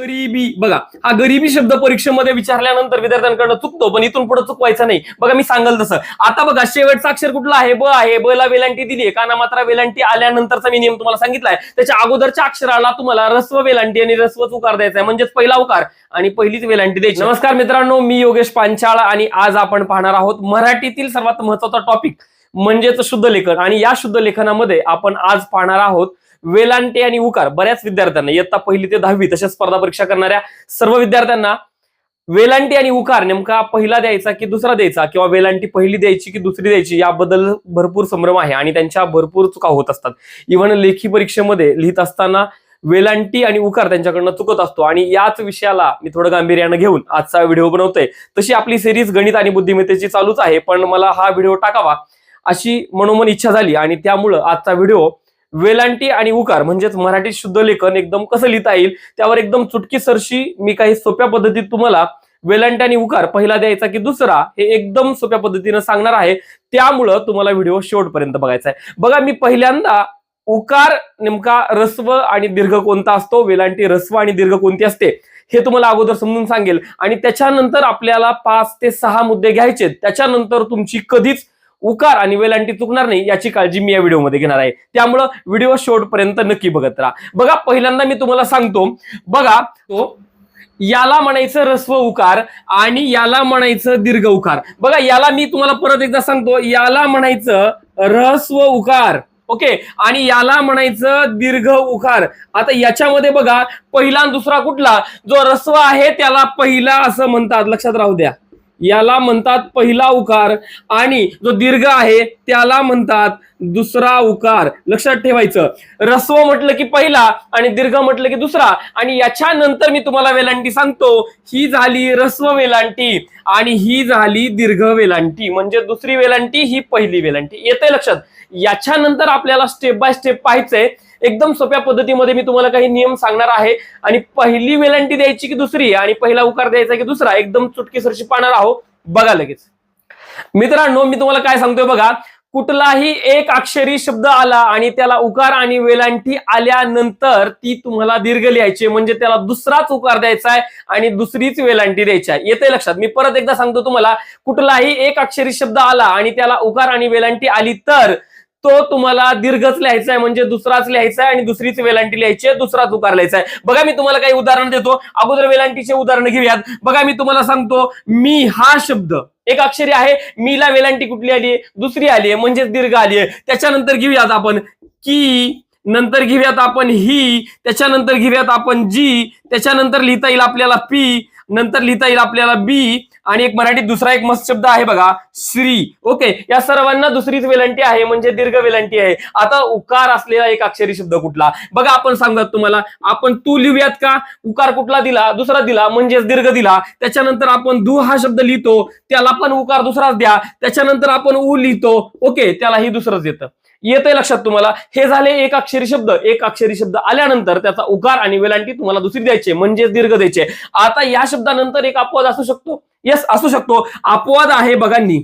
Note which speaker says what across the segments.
Speaker 1: गरिबी. बघा हा गरिबी शब्द परीक्षेमध्ये विचारल्यानंतर विद्यार्थ्यांकडनं चुकतो पण इथून पुढे चुकवायचं नाही. बघा मी सांगल तसं. आता बघा शेवटचा अक्षर कुठला आहे? ब आहे. ब ला वेलांटी दिली आहे काना मात्रा वेलांटी आल्यानंतरचा मी नियम तुम्हाला सांगितलाय. त्याच्या अगोदरच्या अक्षराला तुम्हाला रस्व वेलांटी आणि रस्वच उकार द्यायचा आहे म्हणजेच पहिला उकार आणि पहिलीच वेलांटी द्यायची. नमस्कार मित्रांनो मी योगेश पांचाळ आणि आज आपण पाहणार आहोत मराठीतील सर्वात महत्त्वाचा टॉपिक म्हणजेच शुद्ध लेखन. आणि या शुद्ध लेखनामध्ये आपण आज पाहणार आहोत वेलांटी आणि उकार बऱ्याच विद्यार्थ्यांना इयत्ता पहिली ते दहावी तसेच स्पर्धा परीक्षा करणाऱ्या सर्व विद्यार्थ्यांना वेलांटी आणि उकार नेमका पहिला द्यायचा की दुसरा द्यायचा? किंवा वेलांटी पहिली द्यायची की दुसरी द्यायची? याबद्दल भरपूर संभ्रम आहे आणि त्यांच्या भरपूर चुका होत असतात. इव्हन लेखी परीक्षेमध्ये लिहित असताना वेलांटी आणि उकार त्यांच्याकडनं चुकत असतो. आणि याच विषयाला मी थोडं गांभीर्यानं घेऊन आजचा व्हिडिओ बनवतोय. तशी आपली सिरीज गणित आणि बुद्धिमत्तेची चालूच आहे पण मला हा व्हिडिओ टाकावा अशी मनोमन इच्छा झाली आणि त्यामुळं आजचा व्हिडिओ वेलांटी आणि उकार म्हणजेच मराठी शुद्ध लेखन एकदम कसं लिहिता येईल त्यावर एकदम चुटकी सरशी मी काही सोप्या पद्धतीत तुम्हाला वेलांटी आणि उकार पहिला द्यायचा की दुसरा हे एकदम सोप्या पद्धतीनं सांगणार आहे. त्यामुळं तुम्हाला व्हिडिओ शेवटपर्यंत बघायचा आहे. बघा मी पहिल्यांदा उकार नेमका रस्व आणि दीर्घ कोणता असतो वेलांटी रस्व आणि दीर्घ कोणती असते हे तुम्हाला अगोदर समजून सांगेल. आणि त्याच्यानंतर आपल्याला पाच ते सहा मुद्दे घ्यायचे त्याच्यानंतर तुमची कधीच उकार आणि वेलांटी चुकणार नाही याची काळजी मी या व्हिडिओमध्ये घेणार आहे. त्यामुळं व्हिडिओ शेवटपर्यंत नक्की बघत राहा. बघा पहिल्यांदा मी तुम्हाला सांगतो. बघा तो याला म्हणायचं रस्व उकार आणि याला म्हणायचं दीर्घ उकार. बघा याला मी तुम्हाला परत एकदा सांगतो. याला म्हणायचं रस्व उकार. ओके? आणि याला म्हणायचं दीर्घ उकार. आता याच्यामध्ये बघा पहिला दुसरा कुठला? जो रस्व आहे त्याला पहिला असं म्हणतात. लक्षात राहू द्या. याला म्हणतात पहिला उकार. आणि जो दीर्घ आहे त्याला म्हणतात दुसरा उकार. लक्षात ठेवायचं. रस्व म्हटलं की पहिला आणि दीर्घ म्हटलं की दुसरा. आणि याच्यानंतर मी तुम्हाला वेलांटी सांगतो ही झाली रस्व वेलांटी आणि ही झाली दीर्घ वेलांटी. म्हणजे दुसरी वेलांटी ही पहिली वेलांटी. येते लक्षात? याच्यानंतर आपल्याला स्टेप बाय स्टेप पाहायचंय. एकदम सोप्या पद्धतीमध्ये मी तुम्हाला काही नियम सांगणार आहे. आणि पहिली वेलांटी द्यायची की दुसरी आणि पहिला उकार द्यायचा की दुसरा एकदम चुटकीसरशी पाहणार आहोत. बघा लगेच. मित्रांनो मी तुम्हाला काय सांगतोय बघा कुठलाही एक अक्षरी शब्द आला आणि त्याला उकार आणि वेलांटी आल्यानंतर ती तुम्हाला दीर्घ लिहायची म्हणजे त्याला दुसराच उकार द्यायचा आहे आणि दुसरीच वेलांटी द्यायची आहे. येते लक्षात. मी परत एकदा सांगतो तुम्हाला कुठलाही एक अक्षरी शब्द आला आणि त्याला उकार आणि वेलांटी आली तर तो तुम्हाला दीर्घच लिहायचा आहे म्हणजे दुसराच लिहायचा आहे आणि दुसरीच वेलांटी लिहायची आहे दुसराच उकार लिहायचा आहे बघा मी तुम्हाला काही उदाहरण देतो. अगोदर वेलांटीचे उदाहरण घेऊयात. बघा मी तुम्हाला सांगतो मी हा शब्द एक अक्षरी आहे मीला वेलांटी कुठली आली आहे दुसरी आली आहे म्हणजेच दीर्घ आली आहे त्याच्यानंतर घेऊयात आपण की नंतर घेऊयात आपण ही त्याच्यानंतर घेऊयात आपण जी त्याच्यानंतर लिहिता येईल आपल्याला पी. नंतर लिहिता येईल आपल्याला बी आणि एक मराठी दुसरा एक मस्त शब्द आहे बघा श्री. ओके या सर्वांना दुसरीच वेलांटी आहे म्हणजे दीर्घ वेलांटी आहे. आता उकार असलेला एक अक्षरी शब्द कुठला? बघा आपण सांगतात तुम्हाला आपण तू लिहूयात का? उकार कुठला दिला? दुसरा दिला म्हणजेच दीर्घ दिला. त्याच्यानंतर आपण दु हा शब्द लिहितो त्याला पण उकार दुसराच द्या. त्याच्यानंतर आपण उ लिहितो ओके त्यालाही दुसरंच येतं. येतंय लक्षात तुम्हाला. हे झाले एक अक्षरी शब्द. एक अक्षरी शब्द आल्यानंतर त्याचा उकार आणि वेलांटी तुम्हाला दुसरी द्यायची म्हणजेच दीर्घ द्यायचे आता या शब्दानंतर एक अपवाद असू शकतो. येस असू शकतो. अपवाद आहे बघा नी.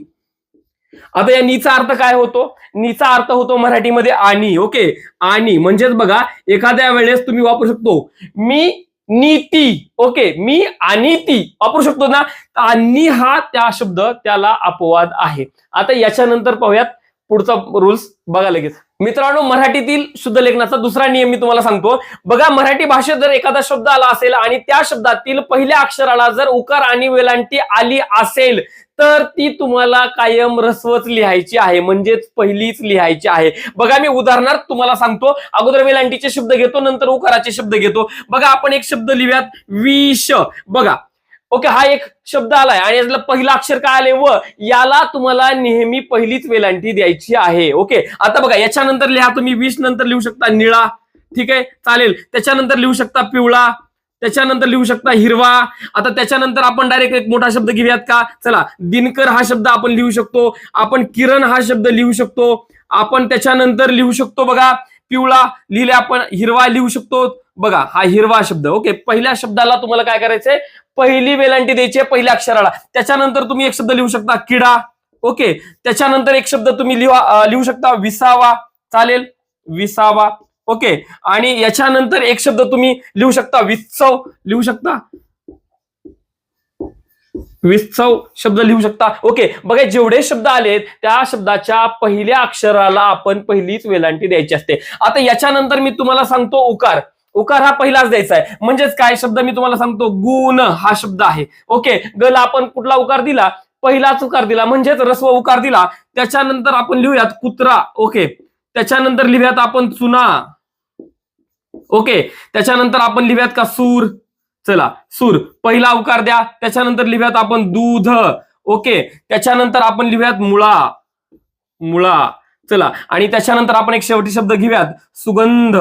Speaker 1: आता या नीचा अर्थ काय होतो? नीचा अर्थ होतो मराठीमध्ये आणि ओके? आणि म्हणजेच बघा एखाद्या वेळेस तुम्ही वापरू शकतो. मी नीती ओके? मी आणि ती वापरू शकतो ना? आणि हा त्या शब्द त्याला अपवाद आहे. आता याच्यानंतर पाहूयात. पुढचा रूल्स बघा लगेच. मित्रांनो मराठीतील शुद्ध लेखनाचा दुसरा नियम मी तुम्हाला सांगतो. बघा मराठी भाषेत जर एखादा शब्द आला असेल आणि त्या शब्दातील पहिल्या अक्षराला जर उकार आणि वेलांटी आली असेल तर ती तुम्हाला कायम रस्वच लिहायची आहे. म्हणजेच पहिलीच लिहायची आहे. बघा मी उदाहरणार्थ तुम्हाला सांगतो. अगोदर वेलांटीचे शब्द घेतो नंतर उकाराचे शब्द घेतो. बघा आपण एक शब्द लिहूयात विष. बघा ओके हा एक शब्द आलाय. आणि यातलं पहिलं अक्षर काय आले व याला तुम्हाला नेहमी पहिलीच वेलांटी द्यायची आहे. ओके आता बघा याच्यानंतर लिहा तुम्ही. वीस नंतर लिहू शकता निळा. ठीक आहे? चालेल. त्याच्यानंतर लिहू शकता पिवळा. त्याच्यानंतर लिहू शकता हिरवा. आता त्याच्यानंतर आपण डायरेक्ट एक मोठा शब्द घेऊयात का? चला दिनकर हा शब्द आपण लिहू शकतो. आपण किरण हा शब्द लिहू शकतो. आपण त्याच्यानंतर लिहू शकतो बघा पिवळा. लिहिले आपण हिरवा लिहू शकतो. बघा हा हिरवा शब्द ओके? पहिल्या शब्दाला तुम्हाला काय करायचंय? पहिली वेलांटी द्यायची आहे पहिल्या अक्षराला. त्याच्यानंतर तुम्ही एक शब्द लिहू शकता किडा ओके? त्याच्यानंतर एक शब्द तुम्ही लिहा लिहू शकता विसावा. चालेल? विसावा ओके? आणि याच्यानंतर एक शब्द तुम्ही लिहू शकता वित्सव लिहू शकता. वित्सव शब्द लिहू शकता ओके? बघा जेवढे शब्द आलेत त्या शब्दाच्या पहिल्या अक्षराला आपण पहिलीच वेलांटी द्यायची असते. आता याच्यानंतर मी तुम्हाला सांगतो उकार. उकार हा पहिलाच द्यायचा आहे. म्हणजेच काय शब्द मी तुम्हाला सांगतो? गुण हा शब्द आहे. ओके? गला आपण कुठला उकार दिला? पहिलाच उकार दिला. म्हणजेच रस्व उकार दिला. त्याच्यानंतर आपण लिहूयात कुत्रा. ओके? त्याच्यानंतर लिहूयात आपण चुना. ओके? त्याच्यानंतर आपण लिहूयात का सूर? चला सूर. पहिला उकार द्या. त्याच्यानंतर लिहूयात आपण दूध. ओके? त्याच्यानंतर आपण लिहूयात मुळा. मुळा. चला. आणि त्याच्यानंतर आपण एक शेवटी शब्द घेऊयात. सुगंध.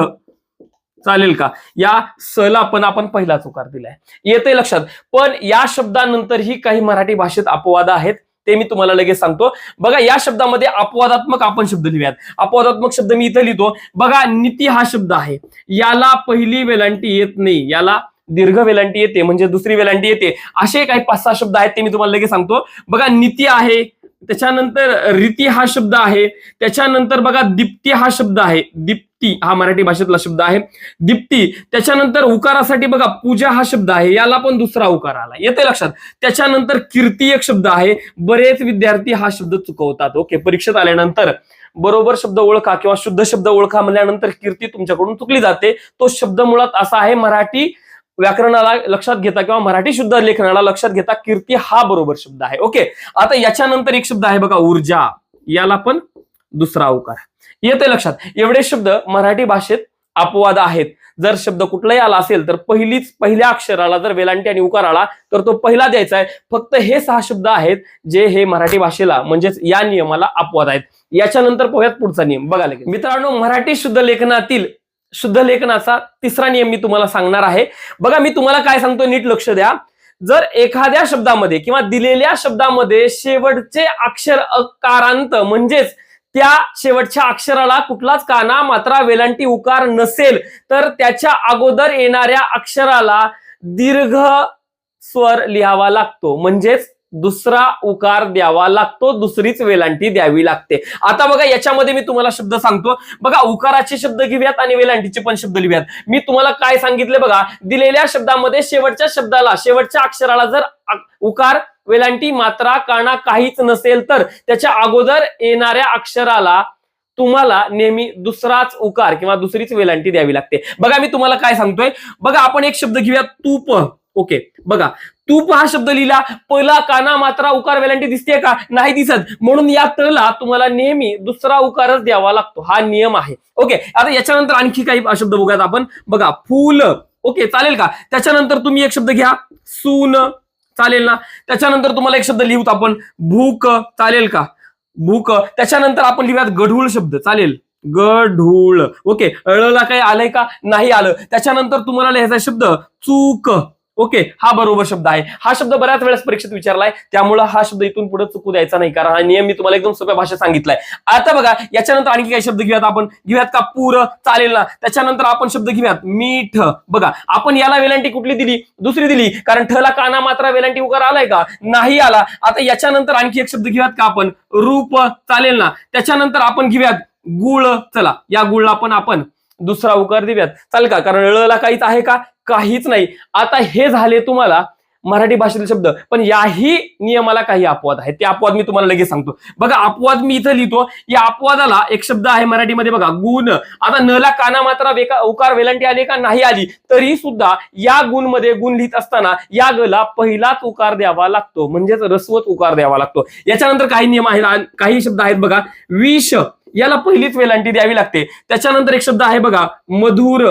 Speaker 1: चालेल का? या सला पण आपण पहिलाच उकार दिलाय. येते लक्षात. पण या शब्दानंतरही काही मराठी भाषेत अपवाद आहेत ते मी तुम्हाला लगेच सांगतो. बघा या शब्दामध्ये अपवादात्मक आपण शब्द लिहूयात. अपवादात्मक शब्द मी इथं लिहितो. बघा नीती हा शब्द आहे. याला पहिली वेलांटी येत नाही. याला दीर्घ वेलांटी येते म्हणजे दुसरी वेलांटी येते. असे काही पाच सहा शब्द आहेत ते मी तुम्हाला लगेच सांगतो. बघा नीती आहे त्याच्यानंतर रीती हा शब्द आहे. त्याच्यानंतर बघा दीप्ती हा शब्द आहे. दीप्ती हा मराठी भाषेतला शब्द आहे. दीप्ती त्याच्यानंतर उकारासाठी बघा पूजा हा शब्द आहे. याला पण दुसरा उकार आला. येते लक्षात? त्याच्यानंतर कीर्ती एक शब्द आहे. बरेच विद्यार्थी हा शब्द चुकवतात. ओके परीक्षेत आल्यानंतर बरोबर शब्द ओळखा किंवा शुद्ध शब्द ओळखा म्हणल्यानंतर कीर्ती तुमच्याकडून चुकली जाते. तो शब्द मुळात असा आहे मराठी व्याकरणाला लक्षात घेता किंवा मराठी शुद्ध लेखनाला लक्षात घेता कीर्ती हा बरोबर शब्द आहे. ओके आता याच्यानंतर एक शब्द आहे बघा ऊर्जा. याला पण दुसरा अवकार येते लक्षात. एवढे शब्द मराठी भाषेत अपवाद आहेत. जर शब्द कुठलाही आला असेल तर पहिलीच पहिल्या अक्षराला जर वेलांटी आणि उकार आला तर तो पहिला द्यायचा आहे. फक्त हे सहा शब्द आहेत जे हे मराठी भाषेला म्हणजेच या नियमाला अपवाद आहेत. याच्यानंतर पोह्यात पुढचा नियम. बघा लागेल मित्रांनो मराठी शुद्ध लेखनातील शुद्ध लेखनाचा तिसरा नियम मी तुम्हाला सांगणार आहे. बघा मी तुम्हाला काय सांगतो नीट लक्ष द्या. जर एखाद्या शब्दामध्ये किंवा दिलेल्या शब्दामध्ये शेवटचे अक्षर अकारांत म्हणजेच त्या शेवटच्या अक्षराला कुठलाच काना मात्रा वेलांटी उकार नसेल तर त्याच्या अगोदर येणाऱ्या अक्षराला दीर्घ स्वर लिहावा लागतो. म्हणजेच दुसरा उकार द्यावा लागतो दुसरीच वेलांटी द्यावी लागते. आता बघा याच्यामध्ये मी तुम्हाला शब्द सांगतो. बघा उकाराचे शब्द घेऊयात आणि वेलांटीचे पण शब्द लिहूयात. मी तुम्हाला काय सांगितले बघा दिलेल्या शब्दामध्ये शेवटच्या शब्दाला शेवटच्या अक्षराला जर उकार वेलांटी मात्रा काना काहीच नसेल तर त्याच्या अगोदर येणाऱ्या अक्षराला तुम्हाला नेहमी दुसराच उकार किंवा दुसरीच वेलांटी द्यावी लागते. बघा मी तुम्हाला काय सांगतोय. बघा आपण एक शब्द घेऊया तूप. ओके बघा तूप हा शब्द लिहिला पहिला काना मात्रा उकार वेलांटी दिसते का? नाही दिसत. म्हणून या तला तुम्हाला नेहमी दुसरा उकारच द्यावा लागतो. हा नियम आहे. ओके आता याच्यानंतर आणखी काही शब्द बघूयात आपण. बघा फुल. ओके चालेल का? त्याच्यानंतर तुम्ही एक शब्द घ्या. सून. चालेल ना? त्याच्यानंतर तुम्हाला एक शब्द लिहूत आपण. भूक. चालेल का? भूक. त्याच्यानंतर आपण लिहूयात गढूळ शब्द. चालेल? गढूळ. ओके अळला काही आलंय का? नाही आलं. त्याच्यानंतर तुम्हाला लिहायचा शब्द चूक. ओके हा बरोबर शब्द आहे. हा शब्द बऱ्याच वेळेस परीक्षेत विचारलाय. त्यामुळे हा शब्द इथून पुढे चुकू द्यायचा नाही कारण हा नियम मी तुम्हाला एकदम सोप्या भाषेत सांगितलाय. आता बघा याच्यानंतर आणखी काही शब्द घेऊयात आपण. घेऊयात का पूर चालेल ना. त्याच्यानंतर आपण शब्द घेऊयात. मीठ. बघा आपण याला वेलांटी कुठली दिली? दुसरी दिली. कारण ठला काना मात्रा वेलांटी उकार आलाय का? नाही आला. आता याच्यानंतर आणखी एक शब्द घेऊयात का आपण? रूप. चालेल ना. त्याच्यानंतर आपण घेऊयात गुळ. चला या गुळला पण आपण दुसरा उकार देऊयात चालेल का? कारण ळला काहीच आहे का? काहीच नाही. आता हे झाले तुम्हाला मराठी भाषेतील शब्द. पण याही नियमाला काही अपवाद आहेत. ते अपवाद मी तुम्हाला लगेच सांगतो. बघा अपवाद मी इथं लिहितो. या अपवादाला एक शब्द आहे मराठीमध्ये बघा गुण. आता नला काना मात्रा वेका उकार वेलांटी आली का नाही आली तरी सुद्धा या गुणमध्ये गुण लिहित असताना या गला पहिलाच उकार द्यावा लागतो. म्हणजेच रस्वत उकार द्यावा लागतो. याच्यानंतर काही नियम आहेत काही शब्द आहेत बघा. विष. याला पहिलीच वेलांटी द्यावी लागते. त्याच्यानंतर एक शब्द आहे बघा मधुर.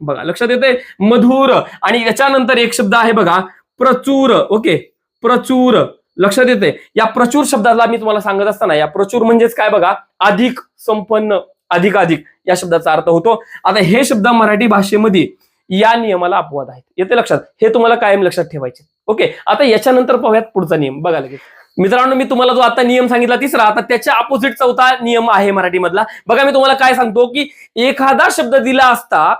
Speaker 1: बघा लक्षात येते मधुर. आणि याच्यानंतर एक शब्द आहे बघा प्रचूर. ओके? प्रचूर. लक्षात येते या प्रचूर शब्दाला मी तुम्हाला सांगत असताना या प्रचूर म्हणजेच काय बघा? अधिक संपन्न अधिक अधिक या शब्दाचा अर्थ होतो. आता हे शब्द मराठी भाषेमध्ये या नियमाला अपवाद आहेत. येते लक्षात? हे तुम्हाला कायम लक्षात ठेवायचे. ओके? आता याच्यानंतर पाहूयात पुढचा नियम. बघा लगेच. मित्रांनो मी तुम्हाला जो आता नियम सांगितला तिसरा आता त्याच्या अपोजिट चौथा नियम आहे मराठीमधला. बघा मी तुम्हाला काय सांगतो की एखादा शब्द दिला असता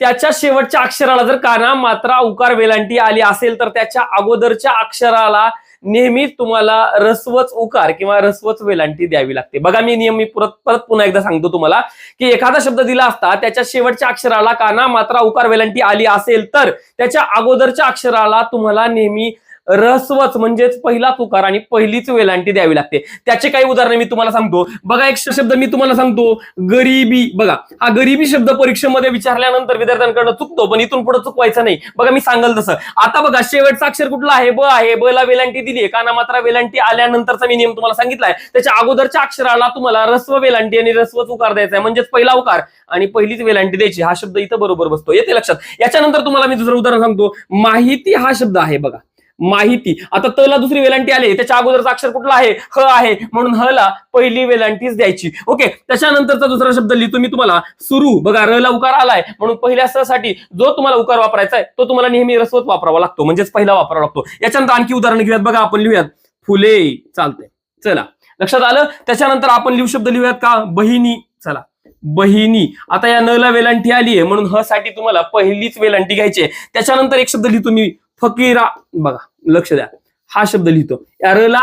Speaker 1: त्याच्या शेवटच्या अक्षराला जर काना मात्रा उकार वेलांटी आली असेल तर त्याच्या अगोदरच्या अक्षराला नेहमी तुम्हाला रस्वच उकार किंवा रस्वच वेलांटी द्यावी लागते. बघा मी नियम मी परत परत पुन्हा एकदा सांगतो तुम्हाला की एखादा शब्द दिला असता त्याच्या शेवटच्या अक्षराला काना मात्रा उकार वेलांटी आली असेल तर त्याच्या अगोदरच्या अक्षराला तुम्हाला नेहमी रस्वच म्हणजेच पहिलाच उकार आणि पहिलीच वेलांटी द्यावी लागते. त्याचे काही उदाहरण मी तुम्हाला सांगतो. बघा एक शब्द मी तुम्हाला सांगतो. गरिबी. बघा हा गरिबी शब्द परीक्षेमध्ये विचारल्यानंतर विद्यार्थ्यांकडनं चुकतो पण इथून पुढे चुकवायचा नाही. बघा मी सांगल तसं. आता बघा शेवटचा अक्षर कुठला आहे? ब आहे. ब ला वेलांटी दिली आहे काना मात्रा वेलांटी आल्यानंतरचा मी नियम तुम्हाला सांगितलाय. त्याच्या अगोदरच्या अक्षराला तुम्हाला रस्व वेलांटी आणि रस्व उकार द्यायचा आहे. म्हणजेच पहिला उकार आणि पहिलीच वेलांटी द्यायची. हा शब्द इथं बरोबर बसतो. येते लक्षात. याच्यानंतर तुम्हाला मी दुसरं उदाहरण सांगतो. माहिती हा शब्द आहे बघा. माहिती. आता त ला दुसरी वेलांटी आली. त्याच्या अगोदरचा अक्षर कुठला आहे? ह आहे. म्हणून ह ला पहिली वेलांटीच द्यायची. ओके. त्याच्यानंतरचा दुसरा शब्द लिहितो मी तुम्हाला. सुरू. बघा र ला उकार आलाय. म्हणून पहिल्या स साठी जो तुम्हाला उकार वापरायचा आहे तो तुम्हाला नेहमी रसवत वापरावा लागतो. म्हणजेच पहिला वापरावा लागतो. याच्यानंतर आणखी उदाहरण घेऊयात. बघा आपण लिहूयात. फुले. चालतंय. चला. लक्षात आलं? त्याच्यानंतर आपण लिहू शब्द लिहूयात का? बहिणी. चला. बहिणी. आता या न ला वेलांटी आली आहे म्हणून ह साठी तुम्हाला पहिलीच वेलांटी घ्यायची आहे. त्याच्यानंतर एक शब्द लिहितो मी. फकीरा. बघा लक्ष द्या. हा शब्द लिहितो. या र ला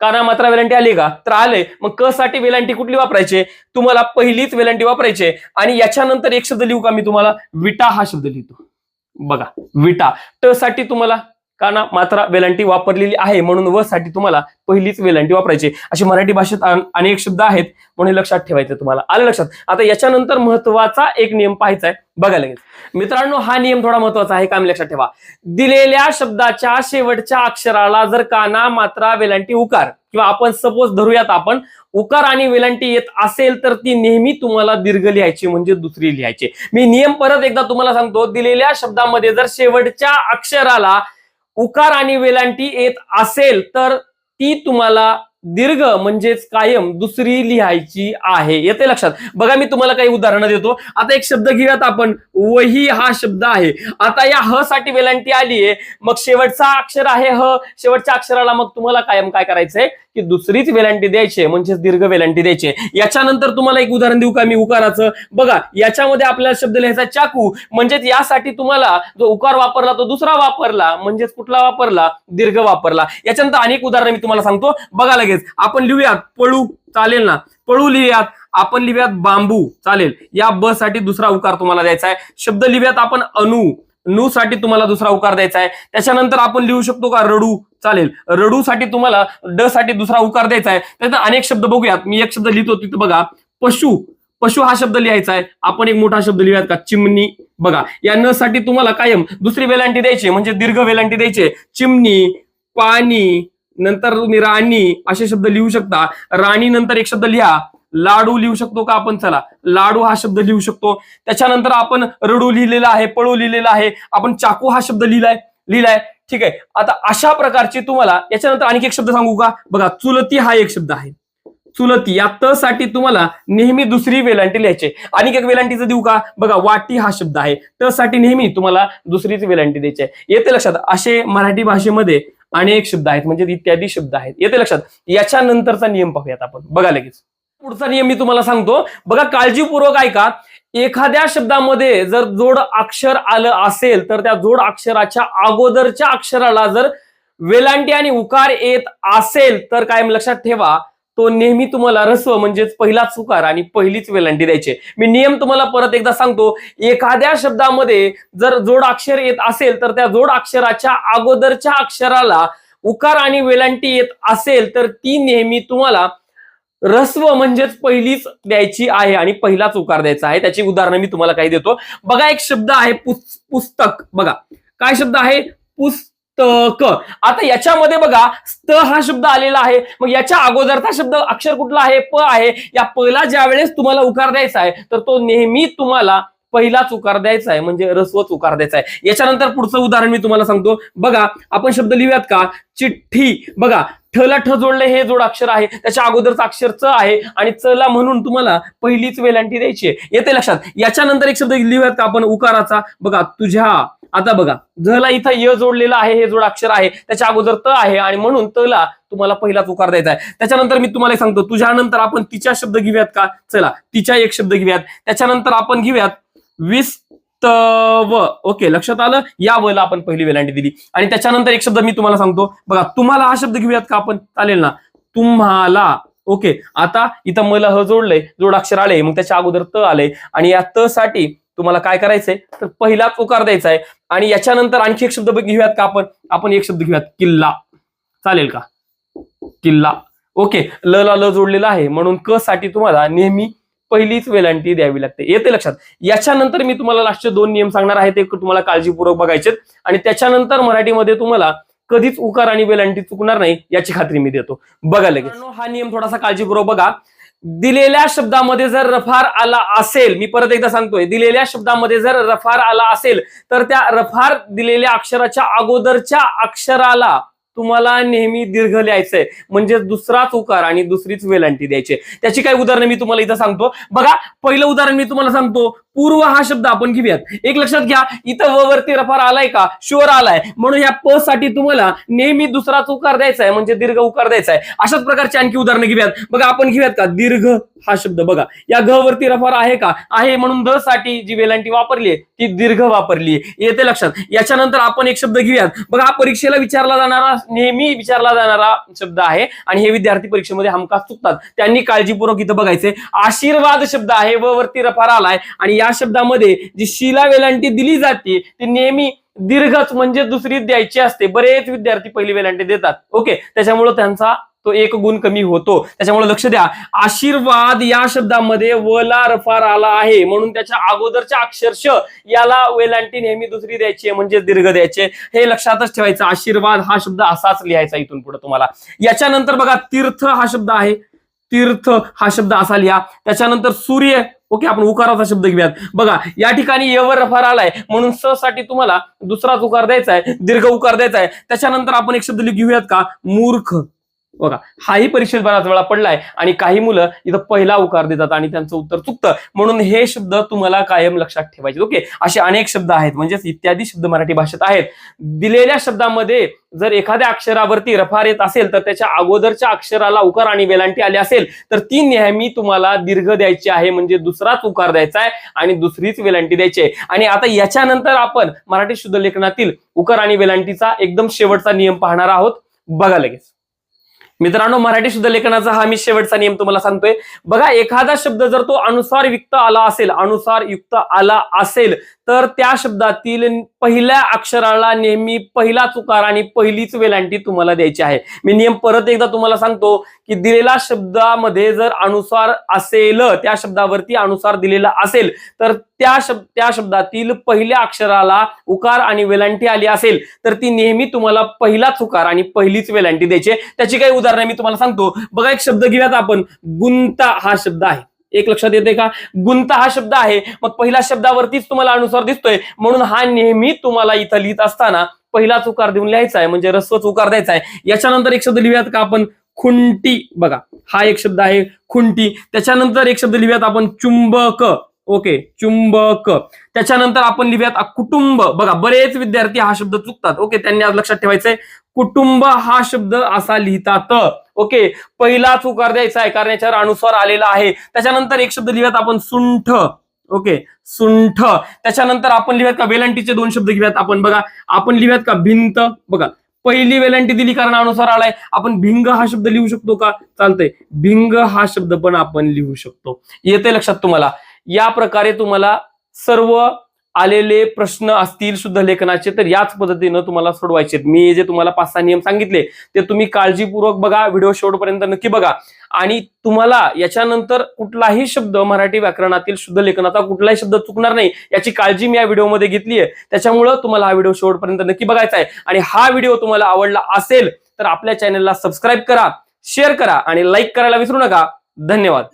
Speaker 1: काना मात्रा वेलांटी आली का? तर आले. मग क साठी वेलांटी कुठली वापरायची? तुम्हाला पहिलीच वेलांटी वापरायची आणि याच्यानंतर एक शब्द लिहू का मी तुम्हाला? विटा हा शब्द लिहितो. बघा विटा. ट साठी तुम्हाला काना मात्रा वेलांटी वापरलेली आहे म्हणून व साठी तुम्हाला पहिलीच वेलांटी वापरायची अशी मराठी भाषेत अनेक शब्द आहेत म्हणून लक्षात ठेवायचं तुम्हाला. आलं लक्षात? आता याच्यानंतर महत्त्वाचा एक नियम पाहायचा आहे. बघा लगेच. मित्रांनो हा नियम थोडा महत्त्वाचा आहे काम लक्षात ठेवा. दिलेल्या शब्दाच्या शेवटच्या अक्षराला जर काना मात्रा वेलांटी उकार किंवा आपण सपोज धरूयात आपण उकार आणि वेलांटी येत असेल तर ती नेहमी तुम्हाला दीर्घ लिहायची म्हणजे दुसरी लिहायची मी नियम परत एकदा तुम्हाला सांगतो. दिलेल्या शब्दामध्ये जर शेवटच्या अक्षराला उकार आणि वेलांटी येत असेल तर ती तुम्हाला दीर्घ म्हणजेच कायम दुसरी लिहायची आहे. येते लक्षात? बघा मी तुम्हाला काही उदाहरणं देतो. आता एक शब्द घेऊयात आपण. वही हा शब्द आहे. आता या ह साठी वेलांटी आली आहे मग शेवटचा अक्षर आहे ह. शेवटच्या अक्षराला मग तुम्हाला कायम काय करायचंय? की दुसरीच वेलांटी द्यायची आहे, म्हणजेच दीर्घ वेलांटी द्यायची. याच्यानंतर तुम्हाला एक उदाहरण देऊ का मी उकाराचं? बघा याच्यामध्ये आपल्याला शब्द लिहायचा चाकू. म्हणजेच यासाठी तुम्हाला जो उकार वापरला तो दुसरा वापरला म्हणजेच कुठला वापरला? दीर्घ वापरला. याच्यानंतर अनेक उदाहरणं मी तुम्हाला सांगतो. बघा लगेच आपण लिहूयात पळू चालेल ना? पळू लिहूयात आपण लिहूयात बांबू चालेल. या ब साठी दुसरा उकार तुम्हाला द्यायचा आहे. शब्द लिहूयात आपण अनु. नू साठी तुम्हाला दुसरा उकार द्यायचा आहे. त्याच्यानंतर आपण लिहू शकतो का? रडू. चालेल. रडू साठी तुम्हाला ड साठी दुसरा उकार द्यायचा आहे. त्यात अनेक शब्द बघूयात. मी एक शब्द लिहितो तिथं बघा. पशु. पशु हा शब्द लिहायचा आहे. आपण एक मोठा शब्द लिहूयात का? चिमणी. बघा. या न साठी तुम्हाला कायम दुसरी वेलांटी द्यायची म्हणजे दीर्घ वेलांटी द्यायची चिमणी पाणी नंतर तुम्ही राणी असे शब्द लिहू शकता. राणी नंतर एक शब्द लिहा. लाडू लिहू शकतो का आपण? चला. लाडू हा शब्द लिहू शकतो. त्याच्यानंतर आपण रडू लिहिलेला आहे पळू लिहिलेला आहे. आपण चाकू हा शब्द लिहिलाय. लिहिलाय. ठीक आहे? आता अशा प्रकारची तुम्हाला याच्यानंतर आणखी एक शब्द सांगू का? बघा चुलती हा एक शब्द आहे. चुलती या त साठी तुम्हाला नेहमी दुसरी वेलांटी लिहायची आणि एक वेलांटीचं देऊ का? बघा वाटी हा शब्द आहे. त साठी नेहमी तुम्हाला दुसरीच वेलांटी द्यायची आहे. येते लक्षात असे मराठी भाषेमध्ये अनेक शब्द आहेत म्हणजे इत्यादी शब्द आहेत. येते लक्षात याच्यानंतरचा नियम पाहूयात आपण. बघा लगेच. पुढचा नियम मी तुम्हाला सांगतो. बघा काळजीपूर्वक ऐका. एखाद्या शब्दामध्ये जर जोड अक्षर आलं असेल तर त्या जोड अक्षराच्या अगोदरच्या अक्षराला जर वेलांटी आणि उकार येत असेल तर कायम लक्षात ठेवा तो नेहमी तुम्हाला रस्व म्हणजेच पहिलाच उकार आणि पहिलीच वेलांटी द्यायची. मी नियम तुम्हाला परत एकदा सांगतो एखाद्या शब्दामध्ये जर जोड अक्षर येत असेल तर त्या जोड अक्षराच्या अगोदरच्या अक्षराला उकार आणि वेलांटी येत असेल तर ती नेहमी तुम्हाला रस्व म्हणजेच पहिलीच द्यायची आहे आणि पहिलाच उकार द्यायचा आहे. त्याची उदाहरणं मी तुम्हाला काही देतो. बघा एक शब्द आहे पुस्तक. बघा काय शब्द आहे? पुस्तक. आता याच्यामध्ये बघा स्त हा शब्द आलेला आहे. मग याच्या अगोदरचा शब्द अक्षर कुठला आहे? प आहे. या पहिला ज्या वेळेस तुम्हाला उकार द्यायचा आहे तर तो नेहमी तुम्हाला पहिलाच उकार द्यायचा आहे. म्हणजे रस्वच उकार द्यायचा आहे. याच्यानंतर पुढचं उदाहरण मी तुम्हाला सांगतो. बघा आपण शब्द लिहूयात का? चिठ्ठी. बघा ठला ठ जोडले हे जोड अक्षर आहे. त्याच्या अगोदरचं अक्षर च आहे आणि चला म्हणून तुम्हाला पहिलीच वेलांटी द्यायची आहे. येते लक्षात. याच्यानंतर एक शब्द लिहूयात का आपण? उकाराचा. बघा तुझ्या. आता बघा झला इथं य जोडलेलं आहे हे जोड अक्षर आहे. त्याच्या अगोदर त आहे आणि म्हणून तला तुम्हाला पहिलाच उकार द्यायचा आहे. त्याच्यानंतर मी तुम्हाला एक सांगतो तुझ्यानंतर आपण तिच्या शब्द घेऊयात का? चला तिच्या एक शब्द घेऊयात. त्याच्यानंतर आपण घेऊयात वीस व ओके लक्षात आलं? या वला आपण पहिली वेलांटी दिली. आणि त्याच्यानंतर एक शब्द मी तुम्हाला सांगतो. बघा तुम्हाला हा शब्द घेऊयात का आपण? चालेल ना? तुम्हाला. ओके आता इथं मला ह जोडलंय. जोडाक्षर आले मग त्याच्या अगोदर त आले आणि या त साठी तुम्हाला काय करायचंय? तर पहिलाच उकार द्यायचा आहे आणि याच्यानंतर आणखी एक शब्द घेऊयात का आपण? आपण एक शब्द घेऊयात किल्ला. चालेल का? किल्ला. ओके ल ला ल जोडलेला आहे. म्हणून क साठी तुम्हाला नेहमी पहिलीच वेलांटी द्यावी लागते. येते लक्षात. याच्यानंतर मी तुम्हाला लास्टचे दोन नियम सांगणार आहे ते तुम्हाला काळजीपूर्वक बघायचे आणि त्याच्यानंतर मराठीमध्ये तुम्हाला कधीच उकार आणि वेलांटी चुकणार नाही याची खात्री मी देतो. बघा लगेच. हा नियम थोडासा काळजीपूर्वक बघा. दिलेल्या शब्दामध्ये जर रफार आला असेल मी परत एकदा सांगतोय दिलेल्या शब्दामध्ये जर रफार आला असेल तर त्या रफार दिलेल्या अक्षराच्या अगोदरच्या अक्षराला तुम्हाला नेहमी दीर्घ लिहायचंय. म्हणजे दुसराच उकार आणि दुसरीच वेलांटी द्यायची त्याची काही उदाहरणं मी तुम्हाला इथं सांगतो. बघा पहिलं उदाहरण मी तुम्हाला सांगतो. पूर्व हा शब्द आपण घेऊयात. एक लक्षात घ्या इथं व वरती रफार आलाय का? शुअर आलाय. म्हणून या प साठी तुम्हाला नेहमी दुसराच उकार द्यायचा आहे म्हणजे दीर्घ उकार द्यायचा आहे. अशाच प्रकारची आणखी उदाहरणं घेऊयात. बघा आपण घेऊयात का? दीर्घ हा शब्द बघा. या घ वरती रफार आहे का? आहे म्हणून द साठी जी वेलांटी वापरली ती दीर्घ वापरली येते लक्षात. याच्यानंतर आपण एक शब्द घेऊयात. बघा हा परीक्षेला विचारला जाणारा नेहमी विचारला जाणारा शब्द आहे आणि हे विद्यार्थी परीक्षेमध्ये हमखास चुकतात. त्यांनी काळजीपूर्वक इथं बघायचे आशीर्वाद शब्द आहे. व वरती रफार आलाय आणि या शब्दामध्ये जी शिला वेलांटी दिली जाते ती नेहमी दीर्घच म्हणजे दुसरी द्यायची असते. बरेच विद्यार्थी पहिली वेलांटी देतात. ओके? त्याच्यामुळे त्यांचा तो एक गुण कमी होतो. त्याच्यामुळे लक्ष द्या. आशीर्वाद या शब्दामध्ये वला रफार आला आहे. म्हणून त्याच्या अगोदरच्या अक्षरश याला वेलांटी नेहमी दुसरी द्यायची आहे म्हणजे दीर्घ द्यायचे. हे लक्षातच ठेवायचं. आशीर्वाद हा शब्द असाच लिहायचा इथून पुढे तुम्हाला. याच्यानंतर बघा तीर्थ हा शब्द आहे. तीर्थ हा शब्द असा लिहा. त्याच्यानंतर सूर्य. ओके आपण उकाराचा शब्द घेऊयात. बघा या ठिकाणी यवर रफार आलाय म्हणून स साठी तुम्हाला दुसराच उकार द्यायचा आहे दीर्घ उकार द्यायचा आहे त्याच्यानंतर आपण एक शब्द घेऊयात का? मूर्ख. बघा हाही परीक्षेत बराच वेळा पडलाय आणि काही मुलं इथं पहिला उकार देतात आणि त्यांचं उत्तर चुकतं. म्हणून हे शब्द तुम्हाला कायम लक्षात ठेवायचे. ओके? असे अनेक शब्द आहेत. म्हणजेच इत्यादी शब्द मराठी भाषेत आहेत. दिलेल्या शब्दामध्ये जर एखाद्या अक्षरावरती रफार येत असेल तर त्याच्या अगोदरच्या अक्षराला उकार आणि वेलांटी आली असेल तर ती नेहमी तुम्हाला दीर्घ द्यायची आहे. म्हणजे दुसराच उकार द्यायचा आहे आणि दुसरीच वेलांटी द्यायची आहे. आणि आता याच्यानंतर आपण मराठी शुद्ध लेखनातील उकार आणि वेलांटीचा एकदम शेवटचा नियम पाहणार आहोत. बघा लगेच. मित्रांनो मराठी शुद्ध लेखनाचा हा मी शेवटचा नियम तुम्हाला सांगतोय. बघा एखादा शब्द जर तो अनुसार युक्त आला असेल अनुसार युक्त आला असेल तर त्या शब्दातील पहिल्या अक्षराला नेहमी पहिला चुकार आणि पहिलीच वेलांटी तुम्हाला द्यायची आहे. मी नियम परत एकदा तुम्हाला सांगतो की दिलेला शब्दामध्ये जर अनुसार असेल त्या शब्दावरती अनुसार दिलेला असेल तर त्या शब्द त्या शब्दातील पहिल्या अक्षराला उकार आणि वेलांटी आली असेल तर ती नेहमी तुम्हाला पहिलाच उकार आणि पहिलीच वेलांटी द्यायची त्याची काही उदाहरण मी तुम्हाला सांगतो. बघा एक शब्द घेऊयात आपण. गुंता हा शब्द आहे. एक लक्षात येते का? गुंता हा शब्द आहे. मग पहिल्या शब्दावरतीच तुम्हाला अनुसार दिसतोय. म्हणून हा नेहमी तुम्हाला इथं लिहित असताना पहिलाच उकार देऊन लिहायचा आहे. म्हणजे रस्वच उकार द्यायचा आहे. याच्यानंतर एक शब्द लिहूयात का आपण? खुंटी. बघा हा एक शब्द आहे खुंटी. त्याच्यानंतर एक शब्द लिहूयात आपण चुंबक. ओके चुंबक. त्याच्यानंतर आपण लिहूयात कुटुंब. बघा बरेच विद्यार्थी हा शब्द चुकतात. ओके त्यांनी आज लक्षात ठेवायचंय. कुटुंब हा शब्द असा लिहितात. ओके पहिलाच उकार द्यायचा आहे कारण याच्यावर अनुस्वार आलेला आहे. त्याच्यानंतर एक शब्द लिहूयात आपण सुंठ. ओके सुंठ. त्याच्यानंतर आपण लिहूयात का वेलांटीचे दोन शब्द घेऊयात आपण. बघा आपण लिहूयात का भिंत. बघा पहिली वेलांटी दिली कारण अनुसार आलाय. आपण भिंग हा शब्द लिहू शकतो का? चालतंय. भिंग हा शब्द पण आपण लिहू शकतो. येते लक्षात तुम्हाला. या प्रकारे तुम्हाला सर्व आलेले प्रश्न असतील शुद्ध लेखनाचे तर याच पद्धतीनं तुम्हाला सोडवायचे मी जे तुम्हाला पाच सहा नियम सांगितले ते तुम्ही काळजीपूर्वक बघा व्हिडिओ शेवटपर्यंत नक्की बघा. आणि तुम्हाला याच्यानंतर कुठलाही शब्द मराठी व्याकरणातील शुद्ध लेखनाचा कुठलाही शब्द चुकणार नाही याची काळजी मी या व्हिडिओमध्ये घेतली आहे. त्याच्यामुळं तुम्हाला हा व्हिडिओ शेवटपर्यंत नक्की बघायचा आहे. आणि हा व्हिडिओ तुम्हाला आवडला असेल तर आपल्या चॅनलला सबस्क्राईब करा शेअर करा आणि लाईक करायला विसरू नका. धन्यवाद.